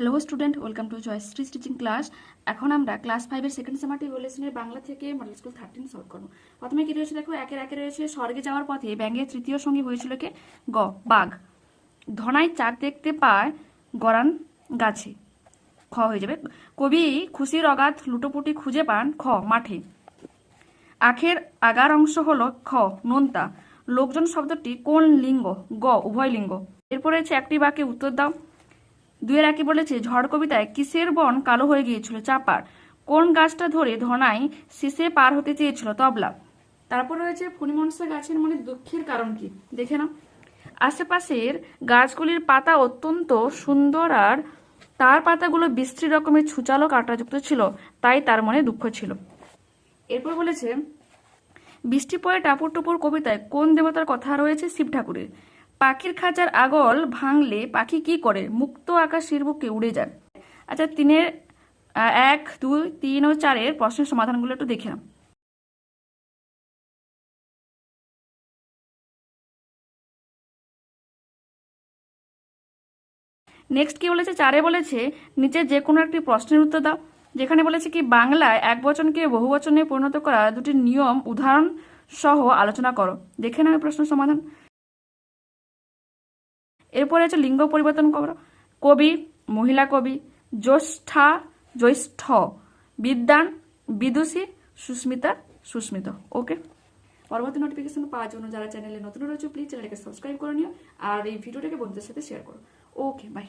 Hello student welcome to Jayashree stitching class এখন আমরা class ফাইভের সেকেন্ড সেমারটি রিলেশনের বাংলা থেকে মডেল স্কুল থার্টিন সলভ করব। প্রথমে কি রয়েছে দেখো? একের একে রয়েছে স্বর্গে যাওয়ার পথে ব্যাঙের তৃতীয় সঙ্গী হয়েছিল কে? গ, বাঘ। ধনাই চাঁদ দেখতে পায় গরান গাছে। খ হয়ে যাবে। কবি খুশির অগাধ লুটোপুটি খুঁজে পান খ, মাঠে। আখের আগার অংশ হলো খ, নোনতা। লোকজন শব্দটি কোন লিঙ্গ? গ, উভয় লিঙ্গ। এরপর রয়েছে একটি বাক্যে উত্তর দাও। দুয়ের একে বলেছে, ঝড় কবিতায় কিসের বন কালো হয়ে গিয়েছিল চাপার কোন গাছটা ধরে ধনাই শীষে পার হতে চেয়েছিল তবলা? তারপর রয়েছে ফণিমনসা গাছের মনে দুঃখের কারণ কি? দেখে নাও। আশেপাশের গাছগুলির পাতা অত্যন্ত সুন্দর আর তার পাতাগুলো বিশ্রী রকমের ছুচালো কাঁটাযুক্ত ছিল, তাই তার মনে দুঃখ ছিল। এরপর বলেছে, বৃষ্টি পড়ে টাপুর টুপুর কবিতায় কোন দেবতার কথা রয়েছে শিব ঠাকুরের পাখির খাঁচার আগল ভাঙলে পাখি কি করে? মুক্ত আকাশের বুকে উড়ে যায়। আচ্ছা তিনের এক, দুই, তিন ও চারের প্রশ্নের সমাধানগুলো একটু দেখে নাও। নেক্সট কি বলেছে? চারে বলেছে, নিচে যে কোনো একটি প্রশ্নের উত্তর দাও। যেখানে বলেছে কি, বাংলায় এক বচনকে বহু বচনে পরিণত করা দুটি নিয়ম উদাহরণ সহ আলোচনা করো। দেখে নাও প্রশ্ন সমাধান। এরপরে আছে লিঙ্গ পরিবর্তন করো কবি, মহিলা কবি, জ্যৈষ্ঠা, জ্যৈষ্ঠ বিদ্যান বিদুষী, সুস্মিতা, সুস্মিত। ওকে পরবর্তী নোটিফিকেশন পাওয়ার জন্য যারা চ্যানেলে নতুন রয়েছে প্লিজ চ্যানেলটাকে সাবস্ক্রাইব করে নিও আর এই ভিডিওটাকে বন্ধুদের সাথে শেয়ার করো। Okay bye